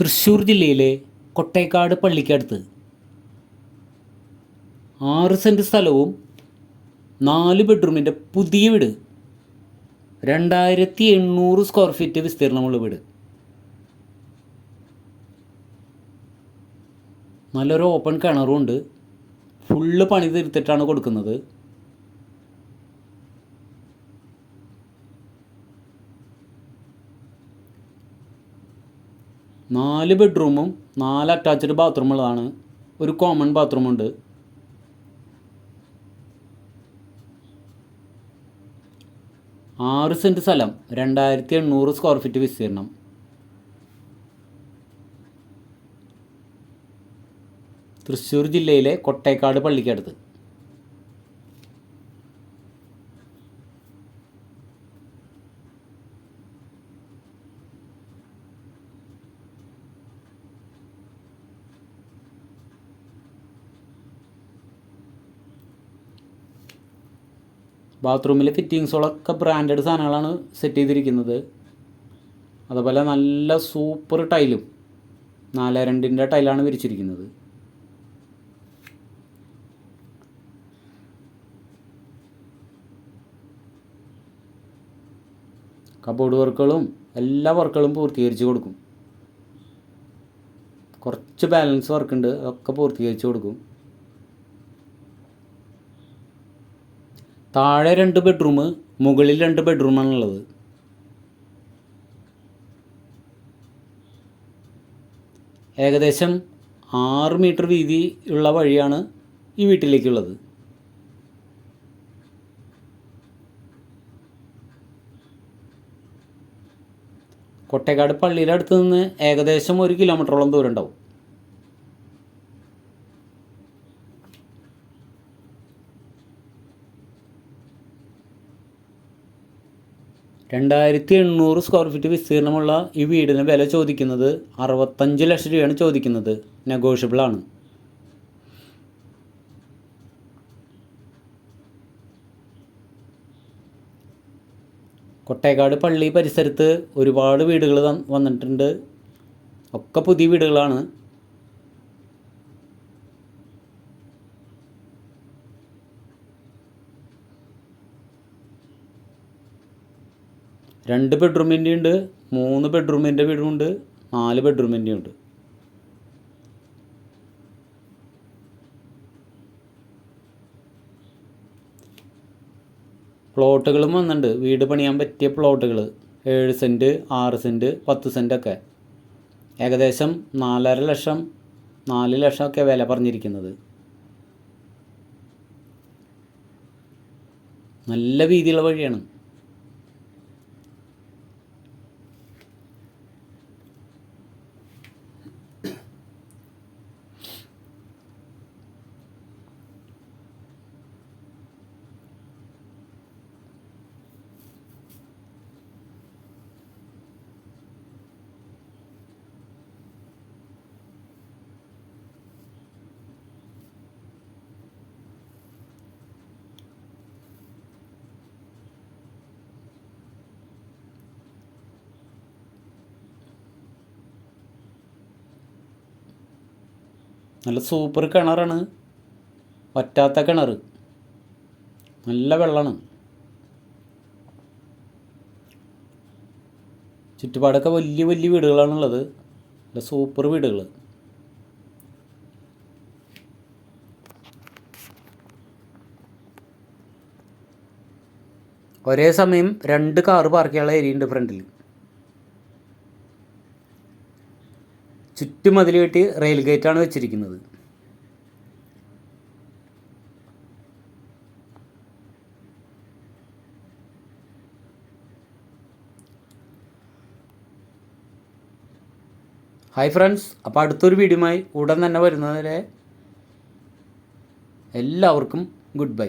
തൃശ്ശൂർ ജില്ലയിലെ കൊട്ടേക്കാട് പള്ളിക്കടുത്ത്. ആറ് സെന്റ് സ്ഥലവും നാല് ബെഡ്റൂമിന്റെ പുതിയ വീട്. രണ്ടായിരത്തി എണ്ണൂറ് സ്ക്വയർ ഫീറ്റ് വിസ്തീർണമുള്ള വീട്. നല്ലൊരു ഓപ്പൺ കിണറും ഉണ്ട്. ഫുള്ള് പണി തീർത്തിട്ടാണ് കൊടുക്കുന്നത്. നാല് ബെഡ്റൂമും നാല് അറ്റാച്ച്ഡ് ബാത്റൂമുകളാണ് ഒരു കോമൺ ബാത്റൂമുണ്ട്. ആറ് സെന്റ് സ്ഥലം രണ്ടായിരത്തി എണ്ണൂറ് സ്ക്വയർ ഫീറ്റ് വിസ്തീർണം. തൃശ്ശൂർ ജില്ലയിലെ കൊട്ടേക്കാട് പള്ളിക്കടുത്ത്. ബാത്റൂമിൽ ഫിറ്റിങ്സുകളൊക്കെ ബ്രാൻഡഡ് സാധനങ്ങളാണ് സെറ്റ് ചെയ്തിരിക്കുന്നത്. അതുപോലെ നല്ല സൂപ്പർ ടൈലും നാല് രണ്ടിന്റെ ടൈലാണ് വിരിച്ചിരിക്കുന്നത്. കബോർഡ് വർക്കുകളും എല്ലാ വർക്കുകളും പൂർത്തീകരിച്ച് കൊടുക്കും. കുറച്ച് ബാലൻസ് വർക്കുണ്ട് അതൊക്കെ പൂർത്തീകരിച്ച് കൊടുക്കും. താഴെ രണ്ട് ബെഡ്റൂം മുകളിൽ രണ്ട് ബെഡ്റൂമാണുള്ളത് ഏകദേശം ആറ് മീറ്റർ വീതിയുള്ള വഴിയാണ് ഈ വീട്ടിലേക്കുള്ളത്. കൊട്ടേക്കാട് പള്ളിയുടെ അടുത്ത് നിന്ന് ഏകദേശം ഒരു കിലോമീറ്ററോളം ദൂരം ഉണ്ടാവും. രണ്ടായിരത്തി എണ്ണൂറ് സ്ക്വയർ ഫീറ്റ് വിസ്തീർണമുള്ള ഈ വീടിന് വില ചോദിക്കുന്നത് അറുപത്തഞ്ച് ലക്ഷം രൂപയാണ് ചോദിക്കുന്നത്. നെഗോഷ്യബിൾ ആണ്. കൊട്ടേക്കാട് പള്ളി പരിസരത്ത് ഒരുപാട് വീടുകൾ വന്നിട്ടുണ്ട്. ഒക്കെ പുതിയ വീടുകളാണ്. രണ്ട് ബെഡ്റൂമിന്റെ ഉണ്ട് മൂന്ന് ബെഡ്റൂമിന്റെ വീടുമുണ്ട് നാല് ബെഡ്റൂമിന്റെ ഉണ്ട്. പ്ലോട്ടുകളും വന്നിട്ടുണ്ട്. വീട് പണിയാൻ പറ്റിയ പ്ലോട്ടുകൾ ഏഴ് സെന്റ് ആറ് സെന്റ് പത്ത് സെന്റൊക്കെ ഏകദേശം നാലര ലക്ഷം നാല് ലക്ഷമൊക്കെ വില പറഞ്ഞിരിക്കുന്നത്. നല്ല വീതിയുള്ള വഴിയാണ്. നല്ല സൂപ്പർ കിണറാണ്. വറ്റാത്ത കിണർ നല്ല വെള്ളമാണ് ചുറ്റുപാടൊക്കെ വലിയ വലിയ വീടുകളാണുള്ളത്. നല്ല സൂപ്പർ വീടുകൾ ഒരേ സമയം രണ്ട് കാറ് പാർക്ക് ചെയ്യാനുള്ള ഏരിയ ഉണ്ട് ഫ്രണ്ടിൽ ചുറ്റുമതിൽ കെട്ടി റെയിൽ ഗേറ്റാണ് വെച്ചിരിക്കുന്നത്. ഹായ് ഫ്രണ്ട്സ് അപ്പോൾ അടുത്തൊരു വീഡിയോയുമായി ഉടൻ തന്നെ വരുന്നവരെ എല്ലാവർക്കും ഗുഡ് ബൈ